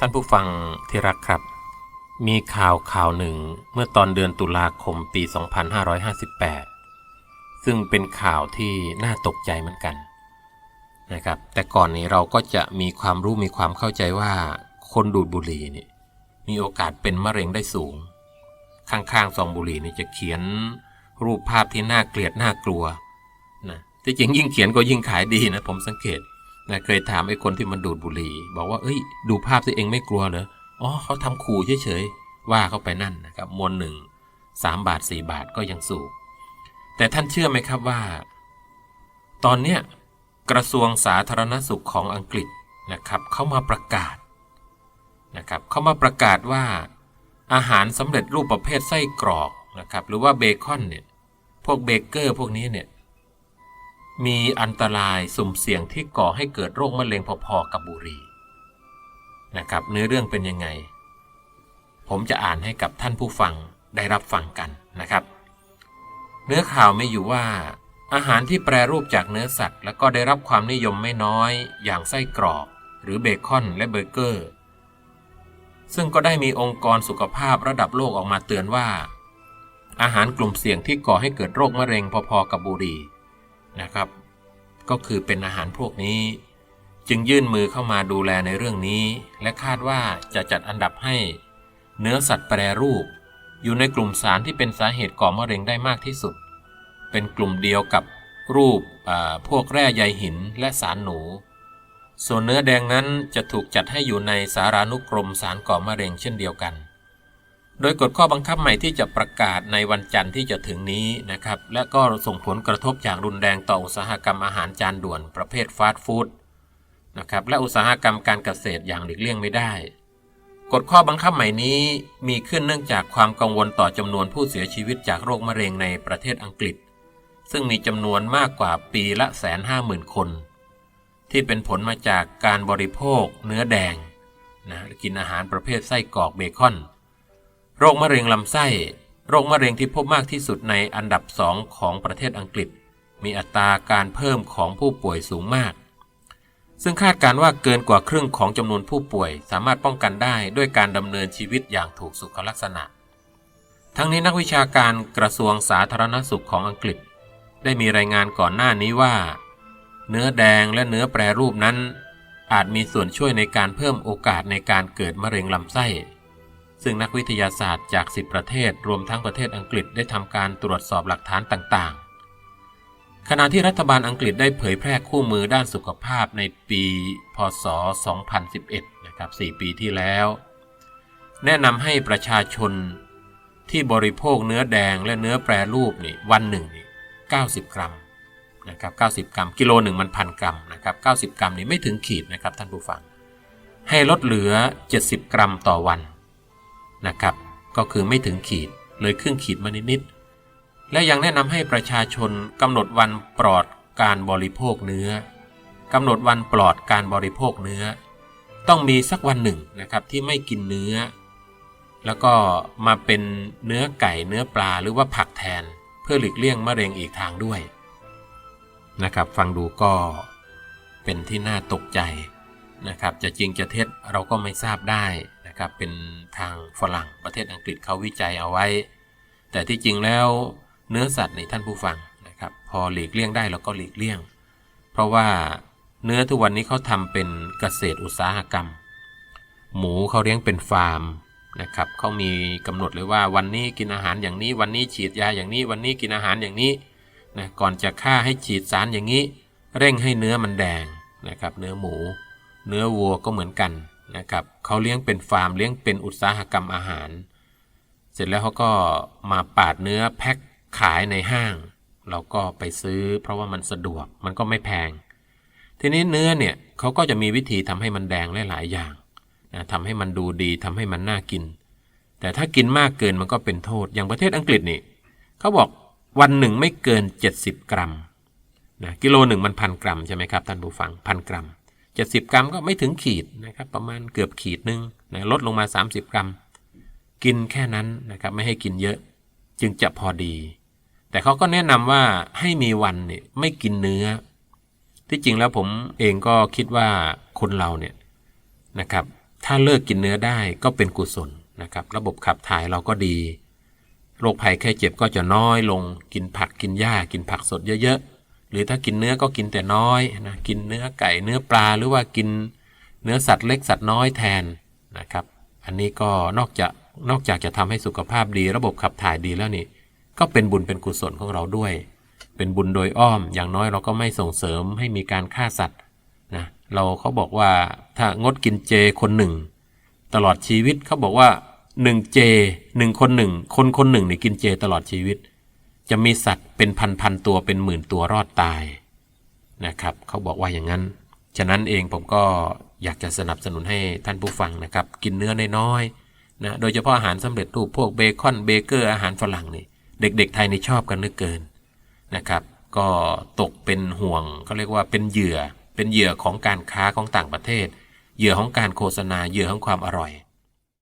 ท่านผู้ฟังที่รักครับ มีข่าวข่าวหนึ่งเมื่อตอนเดือนตุลาคมปี 2558 ซึ่งเป็นข่าวที่น่าตกใจเหมือนกันนะครับ แต่ก่อนนี้เราก็จะมีความรู้มีความเข้าใจว่าคนดูดบุหรี่นี่มีโอกาสเป็นมะเร็งได้สูง ข้างๆซองบุหรี่นี่จะเขียนรูปภาพที่น่าเกลียดน่ากลัวนะที่จริงยิ่งเขียนก็ยิ่งขายดีนะผมสังเกต นะเคยถามไอ้คนที่มันดูดบุหรี่ บอกว่าเอ้ย ดูภาพตัวเองไม่กลัวเหรออ๋อเขาทำขู่เฉยๆว่าเข้าไปนั่นนะครับมวลหนึ่งสามบาทสี่บาทก็ยังสูบแต่ท่านเชื่อไหมครับว่า ตอนเนี้ยกระทรวงสาธารณสุขของอังกฤษนะครับเขามาประกาศนะครับเขามาประกาศว่าอาหารสำเร็จรูปประเภทไส้กรอกนะครับหรือว่าเบคอนเนี่ยพวกเบเกอร์พวกนี้เนี่ย มีอันตรายสุ่มเสี่ยงที่ก่อให้เกิดโรคมะเร็งพอๆกับบุหรี่นะครับเนื้อเรื่องเป็นยังไง ผมจะอ่านให้กับท่านผู้ฟังได้รับฟังกันนะครับ เนื้อข่าวไม่อยู่ว่า อาหารที่แปรรูปจากเนื้อสัตว์ แล้วก็ได้รับความนิยมไม่น้อย อย่างไส้กรอกหรือเบคอนและเบอร์เกอร์ ซึ่งก็ได้มีองค์กรสุขภาพระดับโลกออกมาเตือนว่า อาหารกลุ่มเสี่ยงที่ก่อให้เกิดโรคมะเร็งพอๆกับบุหรี่ นะครับ ก็คือเป็นอาหารพวกนี้ จึงยื่นมือเข้ามาดูแลในเรื่องนี้ และคาดว่าจะจัดอันดับให้ เนื้อสัตว์แปรรูป อยู่ในกลุ่มสารที่เป็นสาเหตุก่อมะเร็งได้มากที่สุด เป็นกลุ่มเดียวกับรูปพวกแร่ใยหินและสารหนู ส่วนเนื้อแดงนั้นจะถูกจัดให้อยู่ในสารานุกรมสารก่อมะเร็งเช่นเดียวกัน โดยกฎข้อบังคับใหม่ที่จะประกาศในวันจันทร์ที่จะถึงนี้นะครับ และก็ส่งผลกระทบอย่างรุนแรงต่ออุตสาหกรรมอาหารจานด่วนประเภทฟาสต์ฟู้ดนะครับและอุตสาหกรรมการเกษตรอย่างหลีกเลี่ยงไม่ได้ กฎข้อบังคับใหม่นี้มีขึ้นเนื่องจากความกังวลต่อจำนวนผู้เสียชีวิตจากโรคมะเร็งในประเทศอังกฤษ ซึ่งมีจำนวนมากกว่าปีละแสนห้าหมื่นคน ที่เป็นผลมาจากการบริโภค เนื้อแดงนะกินอาหารประเภทไส้กรอกเบคอน โรคมะเร็งลำไส้ โรคมะเร็งที่พบมากที่สุดในอันดับสองของประเทศอังกฤษ มีอัตราการเพิ่มของผู้ป่วยสูงมาก ซึ่งคาดการว่าเกินกว่าครึ่งของจำนวนผู้ป่วย สามารถป้องกันได้ด้วยการดำเนินชีวิตอย่างถูกสุขลักษณะ ทั้งนี้นักวิชาการกระทรวงสาธารณสุขของอังกฤษ ได้มีรายงานก่อนหน้านี้ว่า เนื้อแดงและเนื้อแปรรูปนั้น อาจมีส่วนช่วยในการเพิ่มโอกาสในการเกิดมะเร็งลำไส้ ซึ่งนักวิทยาศาสตร์จาก 10 ประเทศรวมทั้งประเทศอังกฤษได้ทำการตรวจสอบหลักฐานต่างๆ ขณะที่รัฐบาลอังกฤษได้เผยแพร่คู่มือด้านสุขภาพในปี พศ 2011 นะครับ 4 ปีที่แล้ว แนะนำให้ประชาชนที่บริโภคเนื้อแดงและเนื้อแปรรูปนี่วันหนึ่งนี่90 กรัมนะครับ90 กรัม กิโลหนึ่งมันพันกรัมนะครับ90 กรัมนี่ไม่ถึงขีดนะครับท่านผู้ฟัง ให้ลดเหลือ 70 กรัมต่อวัน นะครับ ก็คือไม่ถึงขีดเลยครึ่งขีดมานิดๆและยังแนะนำให้ประชาชนกำหนดวันปลอดการบริโภคเนื้อกำหนดวันปลอดการบริโภคเนื้อ ต้องมีสักวันหนึ่งนะครับที่ไม่กินเนื้อ แล้วก็มาเป็นเนื้อไก่เนื้อปลาหรือว่าผักแทน เพื่อหลีกเลี่ยงมะเร็งอีกทางด้วยนะครับฟังดูก็เป็นที่น่าตกใจนะครับจะจริงจะเท็จเราก็ไม่ทราบได้ นะครับเป็นทางฝรั่งประเทศอังกฤษเขาวิจัยเอาไว้ แต่ที่จริงแล้วเนื้อสัตว์ในท่านผู้ฟังนะครับพอหลีกเลี่ยงได้เราก็หลีกเลี่ยง เพราะว่าเนื้อทุกวันนี้เขาทำเป็นเกษตรอุตสาหกรรม หมูเขาเลี้ยงเป็นฟาร์มนะครับเขามีกำหนดเลยว่าวันนี้กินอาหารอย่างนี้ วันนี้ฉีดยาอย่างนี้ วันนี้กินอาหารอย่างนี้นะก่อนจะฆ่าให้ฉีดสารอย่างนี้ เร่งให้เนื้อมันแดงนะครับเนื้อหมู เนื้อวัวก็เหมือนกัน นะครับเขาเลี้ยงเป็นฟาร์มเลี้ยงเป็นอุตสาหกรรมอาหาร เสร็จแล้วเขาก็มาปาดเนื้อแพ็คขายในห้าง เราก็ไปซื้อ เพราะว่ามันสะดวกมันก็ไม่แพง ทีนี้เนื้อเนี่ยเขาก็จะมีวิธีทำให้มันแดงหลายๆอย่างนะทำให้มันดูดีทำให้มันน่ากิน แต่ถ้ากินมากเกินมันก็เป็นโทษอย่างประเทศอังกฤษนี่เขาบอกวันหนึ่งไม่เกิน 70 กรัมนะกิโลหนึ่งมันพันกรัมใช่ไหมครับท่านผู้ฟังพันกรัม 70 กรัมก็ไม่ถึงขีดนะครับประมาณเกือบขีดหนึ่งนะลดลงมา 30 กรัม กินแค่นั้นนะครับไม่ให้กินเยอะจึงจะพอดี แต่เขาก็แนะนำว่าให้มีวันเนี่ยไม่กินเนื้อ ที่จริงแล้วผมเองก็คิดว่าคนเราเนี่ยนะครับถ้าเลิกกินเนื้อได้ก็เป็นกุศลนะครับระบบขับถ่ายเราก็ดีโรคภัยแค่เจ็บก็จะน้อยลง กินผักกินหญ้ากินผักสดเยอะๆ หรือถ้ากินเนื้อก็กินแต่น้อยนะกินเนื้อไก่เนื้อปลาหรือว่ากินเนื้อสัตว์เล็กสัตว์น้อยแทนนะครับ อันนี้ก็นอกจากนอกจากจะทำให้สุขภาพดีระบบขับถ่ายดีแล้วนี่ ก็เป็นบุญเป็นกุศลของเราด้วย เป็นบุญโดยอ้อม อย่างน้อยเราก็ไม่ส่งเสริมให้มีการฆ่าสัตว์นะเราเขาบอกว่าถ้างดกินเจคนหนึ่ง ตลอดชีวิตเขาบอกว่าหนึ่งเจหนึ่งคนหนึ่งคนคนหนึ่งนี่กินเจตลอดชีวิต จะมีสัตว์เป็นพันๆตัวเป็นหมื่นตัวรอดตายนะครับ เขาบอกว่าอย่างนั้น ฉะนั้นเองผมก็อยากจะสนับสนุนให้ท่านผู้ฟังนะครับ กินเนื้อน้อยๆนะโดยเฉพาะอาหารสำเร็จรูปพวกเบคอนเบเกอร์อาหารฝรั่งนี่เด็ก ๆ ไทยนี่ชอบกันเหลือเกินนะครับ ก็ตกเป็นห่วงเขาเรียกว่าเป็นเหยื่อเป็นเหยื่อของการค้าของต่างประเทศ เหยื่อของการโฆษณาเหยื่อของความอร่อย